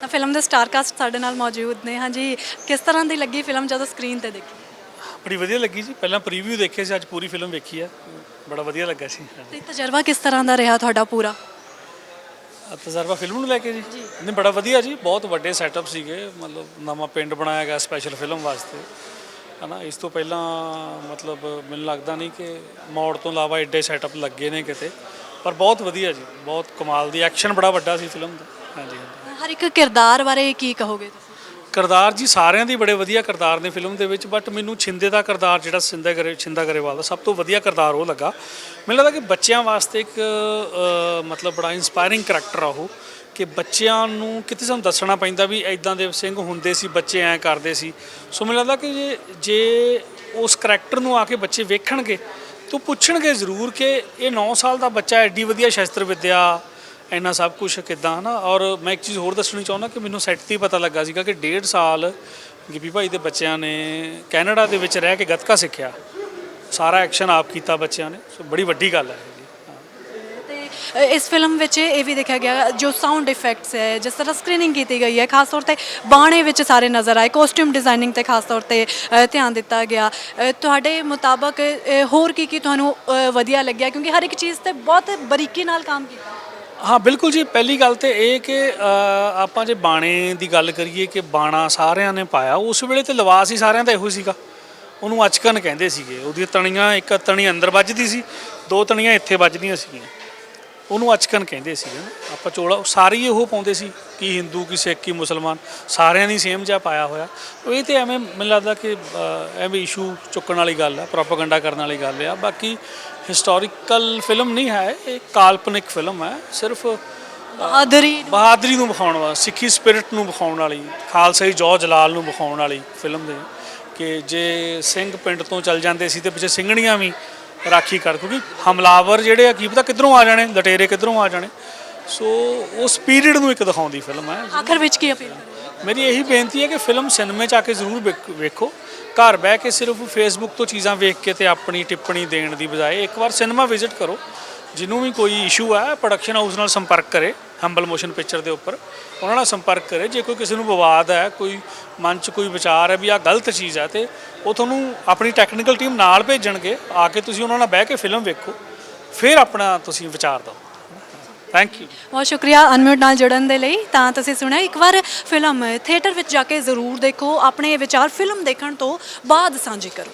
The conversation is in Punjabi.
ਫਿਲਮ ਦੇ ਸਟਾਰ ਕਾਸਟ ਸਾਡੇ ਨਾਲ ਮੌਜੂਦ ਨੇ। ਹਾਂਜੀ ਕਿਸ ਤਰ੍ਹਾਂ ਦੀ ਲੱਗੀ ਫਿਲਮ ਜਦੋਂ ਸਕਰੀਨ ਤੇ ਦੇਖੀ? ਬੜੀ ਵਧੀਆ ਲੱਗੀ ਜੀ। ਪਹਿਲਾਂ ਪ੍ਰੀਵਿਊ ਦੇਖੇ ਸੀ ਅੱਜ ਪੂਰੀ ਫਿਲਮ ਵੇਖੀ ਆ। ਬੜਾ ਵਧੀਆ ਲੱਗਾ ਸੀ। ਤੇ ਤਜਰਬਾ ਕਿਸ ਤਰ੍ਹਾਂ ਦਾ ਰਿਹਾ ਤੁਹਾਡਾ ਪੂਰਾ? ਤਜਰਬਾ ਫਿਲਮ ਨੂੰ ਲੈ ਕੇ ਜੀ। ਨਹੀਂ ਬੜਾ ਵਧੀਆ ਜੀ। ਬਹੁਤ ਵੱਡੇ ਸੈਟਅਪ ਸੀਗੇ। ਮਤਲਬ ਨਵਾਂ ਪਿੰਡ ਬਣਾਇਆ ਗਿਆ ਸਪੈਸ਼ਲ ਫਿਲਮ ਵਾਸਤੇ। ਹਨਾ ਇਸ ਤੋਂ ਪਹਿਲਾਂ ਮਤਲਬ ਮੈਨੂੰ ਲੱਗਦਾ ਨਹੀਂ ਕਿ ਮੋੜ ਤੋਂ ਇਲਾਵਾ ਐਡੇ ਸੈਟਅਪ ਲੱਗੇ ਨੇ ਕਿਤੇ। ਪਰ ਬਹੁਤ ਵਧੀਆ ਜੀ। ਬਹੁਤ ਕਮਾਲ ਦੀ ਐਕਸ਼ਨ ਬੜਾ ਵੱਡਾ ਸੀ ਫਿਲਮ ਦਾ। ਹਾਂਜੀ। ਹਰ ਇੱਕ ਕਿਰਦਾਰ ਬਾਰੇ ਕੀ ਕਹੋਗੇ ਤੁਸੀਂ? ਕਿਰਦਾਰ ਜੀ ਸਾਰਿਆਂ ਦੀ ਬੜੇ ਵਧੀਆ ਕਿਰਦਾਰ ਨੇ ਫਿਲਮ ਦੇ ਵਿੱਚ ਬਟ ਮੈਨੂੰ ਛਿੰਦੇ ਦਾ ਕਿਰਦਾਰ ਜਿਹੜਾ ਸਿੰਦਾ ਗਰੇ, ਛਿੰਦਾ ਗਰੇਵਾਲ ਦਾ ਸਭ ਤੋਂ ਵਧੀਆ ਕਿਰਦਾਰ ਉਹ ਲੱਗਾ। ਮੈਨੂੰ ਲੱਗਦਾ ਕਿ ਬੱਚਿਆਂ ਵਾਸਤੇ ਇੱਕ ਮਤਲਬ ਬੜਾ ਇਨਸਪਾਇਰਿੰਗ ਕਰੈਕਟਰ ਆ ਉਹ, ਕਿ ਬੱਚਿਆਂ ਨੂੰ ਕਿਤੇ ਸਾਨੂੰ ਦੱਸਣਾ ਪੈਂਦਾ ਵੀ ਐਦਾਂ ਦੇ ਸਿੰਘ ਹੁੰਦੇ ਸੀ, ਬੱਚੇ ਐਂ ਕਰਦੇ ਸੀ। ਸੋ ਮੈਨੂੰ ਲੱਗਦਾ ਕਿ ਜੇ ਜੇ ਉਸ ਕਰੈਕਟਰ ਨੂੰ ਆ ਕੇ ਬੱਚੇ ਵੇਖਣਗੇ, ਤਾਂ ਪੁੱਛਣਗੇ ਜ਼ਰੂਰ ਕਿ ਇਹ 9 ਸਾਲ ਦਾ ਬੱਚਾ ਐਡੀ ਵਧੀਆ ਸ਼ਸਤਰ ਵਿੱਦਿਆ ਇੰਨਾ ਸਭ ਕੁਝ ਕਿਦਾਂ, ਹਨਾ? ਔਰ ਮੈਂ ਇੱਕ ਚੀਜ਼ ਹੋਰ ਦੱਸਣੀ ਚਾਹੁੰਦਾ ਕਿ ਮੈਨੂੰ ਸੈੱਟ ਤੇ ਹੀ ਪਤਾ ਲੱਗਾ ਸੀਗਾ ਕਿ ਡੇਢ ਸਾਲ ਗਿੱਪੀ ਭਾਈ ਦੇ ਬੱਚਿਆਂ ਨੇ ਕੈਨੇਡਾ ਦੇ ਵਿੱਚ ਰਹਿ ਕੇ ਗੱਤਕਾ ਸਿੱਖਿਆ। ਸਾਰਾ ਐਕਸ਼ਨ ਆਪ ਕੀਤਾ ਬੱਚਿਆਂ ਨੇ। ਸੋ ਬੜੀ ਵੱਡੀ ਗੱਲ ਹੈ। ਇਹ ਇਸ ਫਿਲਮ ਵਿੱਚ ਇਹ ਵੀ ਦੇਖਿਆ ਗਿਆ ਜੋ ਸਾਊਂਡ ਇਫੈਕਟਸ ਹੈ, ਜਿਸ ਤਰ੍ਹਾਂ ਸਕਰੀਨਿੰਗ ਕੀਤੀ ਗਈ ਹੈ, ਖਾਸ ਤੌਰ ਤੇ ਬਾਣੇ ਵਿੱਚ ਸਾਰੇ ਨਜ਼ਰ ਆਏ ਕੋਸਟਿਊਮ ਡਿਜ਼ਾਈਨਿੰਗ ਤੇ ਖਾਸ ਤੌਰ ਤੇ ਧਿਆਨ ਦਿੱਤਾ ਗਿਆ। ਤੁਹਾਡੇ ਮੁਤਾਬਕ ਹੋਰ ਕੀ ਕੀ ਤੁਹਾਨੂੰ ਵਧੀਆ ਲੱਗਿਆ? ਕਿਉਂਕਿ ਹਰ ਇੱਕ ਚੀਜ਼ ਤੇ ਬਹੁਤ ਬਰੀਕੀ ਨਾਲ ਕੰਮ ਕੀਤਾ। ਹਾਂ ਬਿਲਕੁਲ ਜੀ। ਪਹਿਲੀ ਗੱਲ ਤੇ ਇਹ ਕਿ ਆਪਾਂ ਜੇ ਬਾਣੇ ਦੀ ਗੱਲ ਕਰੀਏ ਕਿ ਬਾਣਾ ਸਾਰਿਆਂ ਨੇ ਪਾਇਆ ਉਸ ਵੇਲੇ ਤੇ ਲਿਵਾਸ ਹੀ ਸਾਰਿਆਂ ਦਾ ਇਹੋ ਸੀਗਾ। ਉਹਨੂੰ ਅਚਕਨ ਕਹਿੰਦੇ ਸੀਗੇ। ਉਹਦੀਆਂ ਤਣੀਆਂ ਇੱਕ ਤਣੀ ਅੰਦਰ ਵੱਜਦੀ ਸੀ ਦੋ ਤਣੀਆਂ ਇੱਥੇ ਵੱਜਦੀਆਂ ਸੀਗੀਆਂ। ਉਹਨੂੰ ਅਚਕਨ ਕਹਿੰਦੇ ਸੀਗੇ। ਆਪਾਂ ਚੋਲਾ ਸਾਰੇ ਹੀ ਉਹ ਪਾਉਂਦੇ ਸੀ ਕਿ ਹਿੰਦੂ ਕੀ ਸਿੱਖ ਕੀ ਮੁਸਲਮਾਨ ਸਾਰਿਆਂ ਦੀ ਸੇਮ ਜਿਹਾ ਪਾਇਆ ਹੋਇਆ। ਇਹ ਤੇ ਐਵੇਂ ਮੈਨੂੰ ਲੱਗਦਾ ਕਿ ਅ, ਐਵੇਂ ਇਸ਼ੂ ਚੁੱਕਣ ਵਾਲੀ ਗੱਲ ਆ ਪ੍ਰੋਪਾਗੈਂਡਾ ਕਰਨ ਵਾਲੀ ਗੱਲ ਆ। ਬਾਕੀ ਹਿਸਟੋਰੀਕਲ ਫਿਲਮ ਨਹੀਂ ਹੈ ਇਹ ਕਾਲਪਨਿਕ ਫਿਲਮ ਹੈ ਸਿਰਫ ਬਹਾਦਰੀ ਬਹਾਦਰੀ ਨੂੰ ਵਿਖਾਉਣ ਵਾਲੀ ਸਿੱਖੀ ਸਪਿਰਿਟ ਨੂੰ ਵਿਖਾਉਣ ਵਾਲੀ ਖਾਲਸਾਈ ਜੋ ਜਲਾਲ ਨੂੰ ਵਿਖਾਉਣ ਵਾਲੀ ਫਿਲਮ ਦੇ ਕਿ ਜੇ ਸਿੰਘ ਪਿੰਡ ਤੋਂ ਚੱਲ ਜਾਂਦੇ ਸੀ ਤੇ ਪਿੱਛੇ ਸਿੰਘਣੀਆਂ ਵੀ ਰਾਖੀ ਕਰ ਕਿਉਂਕਿ ਹਮਲਾਵਰ ਜਿਹੜੇ ਆ ਕੀ ਪਤਾ ਕਿੱਧਰੋਂ ਆ ਜਾਣੇ ਲਟੇਰੇ ਕਿੱਧਰੋਂ ਆ ਜਾਣੇ। ਸੋ ਉਸ ਪੀਰੀਅਡ ਨੂੰ ਇੱਕ ਦਿਖਾਉਂਦੀ ਫਿਲਮ ਹੈ। ਆਖਰ ਵਿੱਚ ਕੀ ਅਪੀਲ ਮੇਰੀ ਇਹੀ ਬੇਨਤੀ ਹੈ ਕਿ ਫਿਲਮ ਸਿਨੇਮੇ 'ਚ ਆ ਕੇ ਜ਼ਰੂਰ ਵੇਖ- ਵੇਖੋ। ਘਰ ਬਹਿ ਕੇ ਸਿਰਫ ਫੇਸਬੁੱਕ ਤੋਂ ਚੀਜ਼ਾਂ ਵੇਖ ਕੇ ਤੇ ਆਪਣੀ ਟਿੱਪਣੀ ਦੇਣ ਦੀ ਬਜਾਏ ਇੱਕ ਵਾਰ ਸਿਨੇਮਾ ਵਿਜ਼ਿਟ ਕਰੋ। ਜਿਹਨੂੰ ਵੀ ਕੋਈ ਇਸ਼ੂ ਹੈ ਪ੍ਰੋਡਕਸ਼ਨ ਹਾਊਸ ਨਾਲ ਸੰਪਰਕ ਕਰੇ ਹੰਬਲ ਮੋਸ਼ਨ ਪਿਕਚਰ ਦੇ ਉੱਪਰ। ਉਹਨਾਂ ਨਾਲ ਸੰਪਰਕ ਕਰੇ। ਜੇ ਕੋਈ ਕਿਸੇ ਨੂੰ ਵਿਵਾਦ ਹੈ, ਕੋਈ ਮਨ 'ਚ ਕੋਈ ਵਿਚਾਰ ਹੈ ਵੀ ਆਹ ਗਲਤ ਚੀਜ਼ ਹੈ ਤੇ ਉਹ ਤੁਹਾਨੂੰ ਆਪਣੀ ਟੈਕਨੀਕਲ ਟੀਮ ਨਾਲ ਭੇਜਣਗੇ। ਆ ਕੇ ਤੁਸੀਂ ਉਹਨਾਂ ਨਾਲ ਬਹਿ ਕੇ ਫਿਲਮ ਵੇਖੋ। ਫਿਰ ਆਪਣਾ ਤੁਸੀਂ ਵਿਚਾਰ ਦਿਓ। ਥੈਂਕ ਯੂ ਬਹੁਤ ਸ਼ੁਕਰੀਆ ਅਨਮਿਊਟ ਨਾਲ ਜੁੜਨ ਦੇ ਲਈ। ਤਾਂ ਤੁਸੀਂ ਸੁਣਿਆ, ਇੱਕ ਵਾਰ ਫਿਲਮ ਥੀਏਟਰ ਵਿੱਚ ਜਾ ਕੇ ਜ਼ਰੂਰ ਦੇਖੋ। ਆਪਣੇ ਵਿਚਾਰ ਫਿਲਮ ਦੇਖਣ ਤੋਂ ਬਾਅਦ ਸਾਂਝੇ ਕਰੋ।